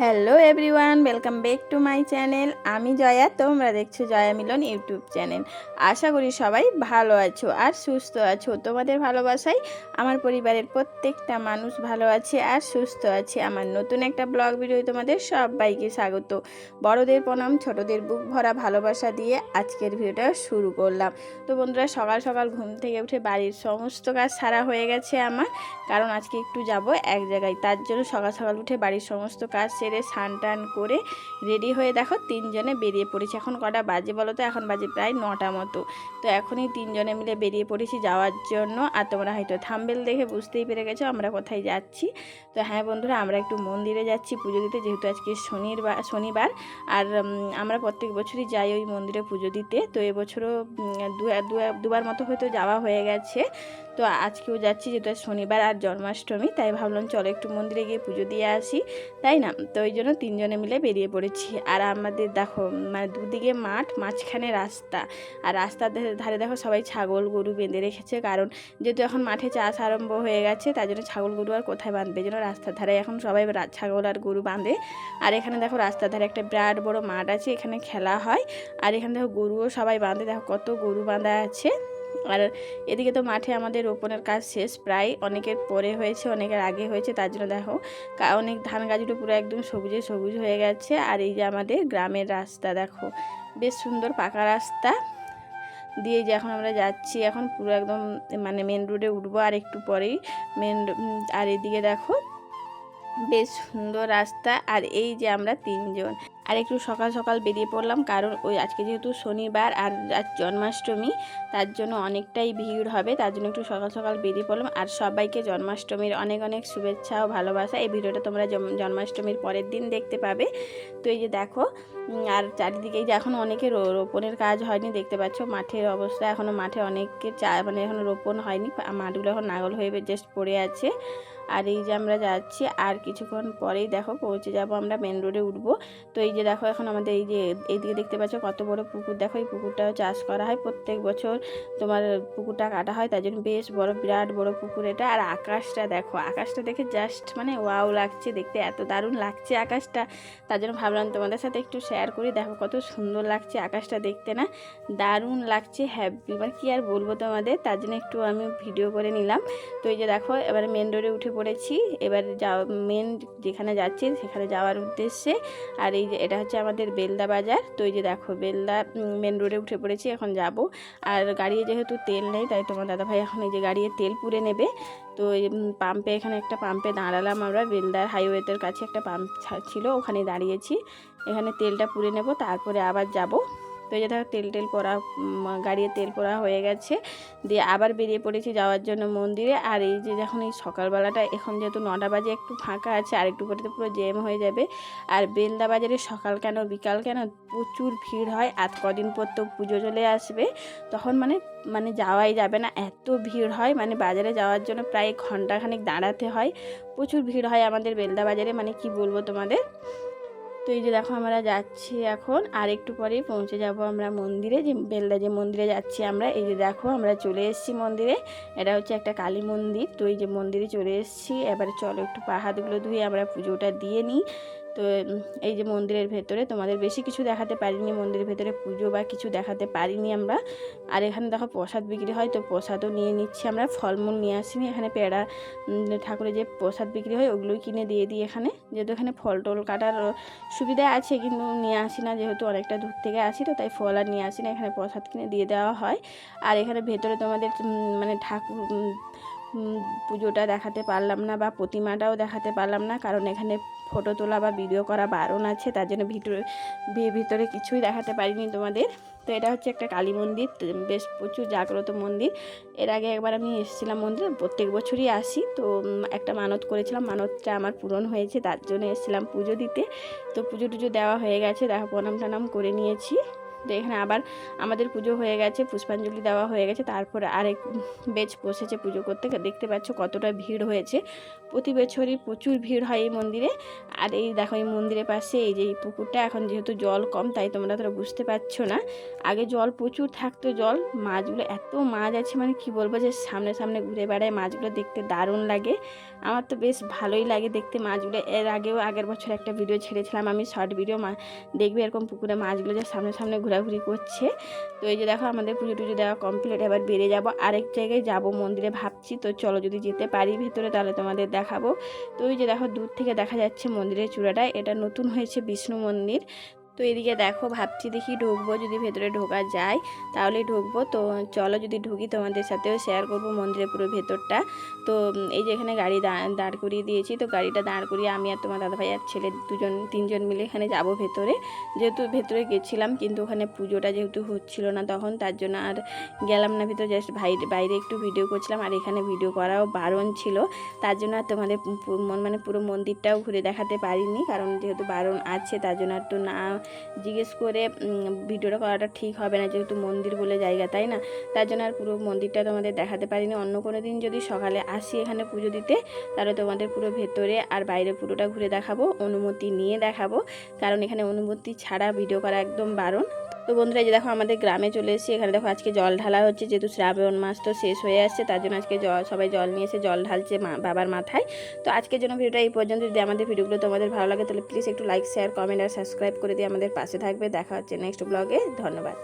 Hello everyone, welcome back to my channel. আমি জয়া, তোমরা দেখছ জয়া মিলন ইউটিউব চ্যানেল। আশা করি সবাই ভালো আছো আর সুস্থ আছো। তোমাদের ভালোবাসাই আমার পরিবারের প্রত্যেকটা মানুষ ভালো আছে আর সুস্থ আছে। আমার নতুন একটা ব্লগ ভিডিও তোমাদের সবাইকে স্বাগত। বড়দের প্রণাম, ছোটদের বুক ভরা ভালোবাসা দিয়ে আজকের ভিডিওটা শুরু করলাম। তো বন্ধুরা, সকাল সকাল ঘুম থেকে উঠে বাড়ির সমস্ত কাজ সারা হয়ে গেছে আমার। কারণ আজকে একটু যাব এক জায়গায়। তার জন্য সকাল সকাল উঠে বাড়ির সমস্ত কাজ সেরে স্নান টান করে রেডি হয়ে দেখো তিনজনে বেরিয়ে পড়েছি। এখন কটা বাজে বলো তো? এখন বাজে প্রায় নটা মতো। তো এখনই তিনজনে মিলে বেরিয়ে পড়েছি যাওয়ার জন্য। আর তোমরা হয়তো থাম্বেল দেখে বুঝতেই পেরে গেছো আমরা কোথায় যাচ্ছি। তো হ্যাঁ বন্ধুরা, আমরা একটু মন্দিরে যাচ্ছি পুজো দিতে, যেহেতু আজকে শনিবার শনিবার। আর আমরা প্রত্যেক বছরই যাই ওই মন্দিরে পুজো দিতে। তো এবছরও দু, দুবার মতো হয়তো যাওয়া হয়ে গেছে। তো আজকেও যাচ্ছি যেহেতু শনিবার আর জন্মাষ্টমী, তাই ভাবলাম চলো একটু মন্দিরে গিয়ে পুজো দিয়ে আসি, তাই না? তো ওই জন্য তিনজনে মিলে বেরিয়ে পড়েছি। আর আমাদের দেখো মানে দুদিকে মাঠ, মাঝখানে রাস্তা। আর রাস্তার ধারে- দেখো সবাই ছাগল গরু বেঁধে রেখেছে। কারণ যেহেতু এখন মাঠে চাষ আরম্ভ হয়ে গেছে, তার জন্য ছাগল গরু আর কোথায় বাঁধবে? যেন রাস্তার ধারে এখন সবাই ছাগল আর গরু বাঁধে। আর এখানে দেখো রাস্তার ধারে একটা বিরাট বড় মাঠ আছে, এখানে খেলা হয়। আর এখানে দেখো গরুও সবাই বাঁধে। দেখো কত গরু বাঁধা আছে। আর এদিকে তো মাঠে আমাদের রোপণের কাজ শেষ, প্রায় অনেকের পরে হয়েছে, অনেকের আগে হয়েছে, তার জন্য দেখো অনেক ধান গাছগুলো পুরো একদম সবুজে সবুজ হয়ে গেছে, আর এই যে আমাদের গ্রামের রাস্তা দেখো, বেশ সুন্দর পাকা রাস্তা, দিয়ে যে এখন আমরা যাচ্ছি, এখন পুরো একদম মানে মেন রোডে উঠবো, আর একটু পরেই মেন আর এদিকে দেখো, বেশ সুন্দর রাস্তা, আর এই যে আমরা তিনজন। আর একটু সকাল সকাল বেরিয়ে পড়লাম, কারণ ওই আজকে যেহেতু শনিবার আর আজ জন্মাষ্টমী, তার জন্য অনেকটাই ভিড় হবে, তার জন্য একটু সকাল সকাল বেরিয়ে পড়লাম। আর সবাইকে জন্মাষ্টমীর অনেক অনেক শুভেচ্ছা ও ভালোবাসা। এই ভিডিওটা তোমরা জন্মাষ্টমীর পরের দিন দেখতে পাবে। তো এই যে দেখো আর চারিদিকে যে এখন অনেকে রোপণের কাজ হয়নি, দেখতে পাচ্ছ মাঠের অবস্থা। এখনও মাঠে অনেকে চা মানে এখনও রোপণ হয়নি মাঠগুলো এখন নাগল হয়ে জাস্ট পড়ে আছে। আর এই যে আমরা যাচ্ছি, আর কিছুক্ষণ পরেই দেখো পৌঁছে যাব আমরা মেন রোডে উঠবো। তো এই যে দেখো এখন আমাদের এই যে এইদিকে দেখতে পাচ্ছ কত বড় পুকুর। দেখো এই পুকুরটাও চাষ করা হয় প্রত্যেক বছর। তোমার পুকুরটা কাটা হয়, তার জন্য বেশ বড়, বিরাট বড় পুকুর এটা। আর আকাশটা দেখো, আকাশটা দেখে জাস্ট মানে ওয়াও লাগছে দেখতে, এত দারুণ লাগছে আকাশটা। তার জন্য ভাবলাম তোমাদের সাথে একটু শেয়ার করি, দেখো কত সুন্দর লাগছে আকাশটা দেখতে না। দারুণ লাগছে হ্যাপি মানে কী আর বলব তোমাদের? তার জন্য একটু আমি ভিডিও করে নিলাম। তো এই যে দেখো, এবারে মেন রোডে উঠে পড়েছি এবার যাওয়া মেন যেখানে যাচ্ছি সেখানে যাওয়ার উদ্দেশ্যে। আর এই যে, এটা হচ্ছে আমাদের বেলদা বাজার। তো এই যে দেখো, বেলদা মেন রোডে উঠে পড়েছি, এখন যাব। আর গাড়ি যেহেতু তেল নেই, তাই তোমার দাদাভাই এখন এই যে গাড়িয়ে তেল পুরে নেবে। তো পাম্পে এখানে একটা পাম্পে দাঁড়ালাম আমরা, বেলদার হাইওয়েতের কাছে একটা পাম্প ছিল, ওখানে দাঁড়িয়েছি। এখানে তেলটা পুরে নেব, তারপরে আবার যাব। এই যে তেল টেল পরা গাড়িয়ে তেল পরা হয়ে গেছে। দিয়ে আবার বেরিয়ে পড়েছি যাওয়ার জন্য মন্দিরে। আর এই যে যখন এই সকালবেলাটা, এখন যেহেতু নটা বাজে, একটু ফাঁকা আছে, আর একটু পরে তো পুরো জ্যাম হয়ে যাবে। আর বেলদা বাজারে সকাল কেন, বিকাল কেন, প্রচুর ভিড় হয়। আর কদিন পর তো পুজো চলে আসবে। তখন মানে মানে যাওয়াই যাবে না। এত ভিড় হয় মানে বাজারে যাওয়ার জন্য প্রায় ঘন্টাখানেক দাঁড়াতে হয়। প্রচুর ভিড় হয় আমাদের বেলদা বাজারে মানে কি বলব তোমাদের? তো এই যে দেখো আমরা যাচ্ছি এখন, আর একটু পরেই পৌঁছে যাব আমরা মন্দিরে, যে বেলদা যে মন্দিরে যাচ্ছি আমরা। এই যে দেখো আমরা চলে এসেছি মন্দিরে, এটা হচ্ছে একটা কালী মন্দির। তো এই যে মন্দিরে চলে এসেছি, এবারে চলো একটু পাহাড়গুলো ধুয়ে আমরা পুজোটা দিয়ে নিই। তো এই যে মন্দিরের ভেতরে তোমাদের বেশি কিছু দেখাতে পারিনি, মন্দিরের ভেতরে পুজো বা কিছু দেখাতে পারিনি আমরা। আর এখানে দেখো প্রসাদ বিক্রি হয়, তো প্রসাদও নিয়ে নিচ্ছি আমরা, ফলমূল নিয়ে আসিনি। এখানে পেড়া ঠাকুরের যে প্রসাদ বিক্রি হয়, ওগুলোই কিনে দিয়ে দিই এখানে। যেহেতু এখানে ফল টল কাটার সুবিধা আছে, কিন্তু নিয়ে আসি না, যেহেতু অনেকটা দূর থেকে আসি, তো তাই ফল আর নিয়ে আসি না। এখানে প্রসাদ কিনে দিয়ে দেওয়া হয়। আর এখানে ভেতরে তোমাদের মানে ঠাকুর পুজোটা দেখাতে পারলাম না বা প্রতিমাটাও দেখাতে পারলাম না, কারণ এখানে ফটো তোলা বা ভিডিও করা বারণ আছে, তার জন্য ভিতরে ভিতরে কিছুই দেখাতে পারিনি তোমাদের। তো এটা হচ্ছে একটা কালী মন্দির বেশ প্রচুর জাগ্রত মন্দির। এর আগে একবার আমি এসেছিলাম মন্দিরে, প্রত্যেক বছরই আসি। তো একটা মানত করেছিলাম, মানতটা আমার পূরণ হয়েছে, তার জন্য এসেছিলাম পুজো দিতে। তো পুজো টুজো দেওয়া হয়ে গেছে দেখো প্রণাম টানাম করে নিয়েছি। তো এখানে আবার আমাদের পুজো হয়ে গেছে, পুষ্পাঞ্জলি দেওয়া হয়ে গেছে, তারপরে আরেক বেচ বসেছে পুজো করতে। দেখতে পাচ্ছ কতটা ভিড় হয়েছে। প্রতি বছরই প্রচুর ভিড় হয় এই মন্দিরে। আর এই দেখো, এই মন্দিরের পাশে এই যে এই পুকুরটা, এখন যেহেতু জল কম, তাই তোমরা তোরা বুঝতে পারছ না। আগে জল প্রচুর থাকতো জল, মাছগুলো এত মাছ আছে মানে কি বলব যে সামনে সামনে ঘুরে বেড়ায়, মাছগুলো দেখতে দারুণ লাগে। আমার তো বেশ ভালোই লাগে দেখতে মাছগুলো। এর আগেও আগের বছর একটা ভিডিও ছেড়েছিলাম, আমি শর্ট ভিডিও দেখবে এরকম পুকুরে মাছগুলো যে সামনে সামনে ঘোরাঘুরি করছে। তো এই যে দেখো আমাদের পুজো টুজো দেওয়া কমপ্লিট এবার বেড়ে যাব। আরেক জায়গায় যাব মন্দিরে ভাবছি, তো চলো যদি যেতে পারি ভেতরে তাহলে তোমাদের দেখাবো। তো ওই যে দেখো দূর থেকে দেখা যাচ্ছে মন্দিরের চূড়াটা, এটা নতুন হয়েছে বিষ্ণু মন্দির। তো এদিকে দেখো, ভাবছি দেখি ঢুকবো যদি ভেতরে ঢোকা যায়। তাহলে ঢুকবো। তো চলো যদি ঢুকি তোমাদের সাথেও শেয়ার করব মন্দিরের পুরো ভেতরটা। তো এই যে এখানে গাড়ি দাঁড় করিয়ে দিয়েছি। তো গাড়িটা দাঁড় করিয়ে আমি আর তোমার দাদাভাই আর ছেলে দুজন, তিনজন মিলে এখানে যাব ভেতরে। যেহেতু ভেতরে গেছিলাম, কিন্তু ওখানে পুজোটা যেহেতু হচ্ছিল না তখন, তার জন্য আর গেলাম না ভেতরে। জাস্ট বাইরে বাইরে একটু ভিডিও করছিলাম আর এখানে ভিডিও করাও বারণ ছিল। তার জন্য আর তোমাদের মানে পুরো মন্দিরটাও ঘুরে দেখাতে পারিনি। কারণ যেহেতু বারণ আছে, তার জন্য আর তো না জিজ্ঞেস করে ভিডিওটা করাটা ঠিক হবে না যেহেতু মন্দির বলে জায়গা, তাই না? তার জন্য আর পুরো মন্দিরটা তোমাদের দেখাতে পারিনি। অন্য কোনো দিন যদি সকালে আসি এখানে পুজো দিতে, তাহলে তোমাদের পুরো ভেতরে আর বাইরে পুরোটা ঘুরে দেখাবো, অনুমতি নিয়ে দেখাবো। কারণ এখানে অনুমতি ছাড়া ভিডিও করা একদম বারণ। তো বন্ধুরা যে দেখো আমাদের গ্রামে চলে এসেছি। এখানে দেখো আজকে জল ঢালা হচ্ছে, যেহেতু শ্রাবণ মাস তো শেষ হয়ে আসছে, তার জন্য আজকে জল, সবাই জল নিয়ে এসে জল ঢালছে মা, বাবার মাথায়। তো আজকের জন্য ভিডিওটা এই পর্যন্ত। যদি আমাদের ভিডিওগুলো তোমাদের ভালো লাগে, তাহলে প্লিজ একটু লাইক শেয়ার কমেন্ট আর সাবস্ক্রাইব করে দিয়ে আমাদের পাশে থাকবে। দেখা হচ্ছে নেক্সট ব্লগে ধন্যবাদ।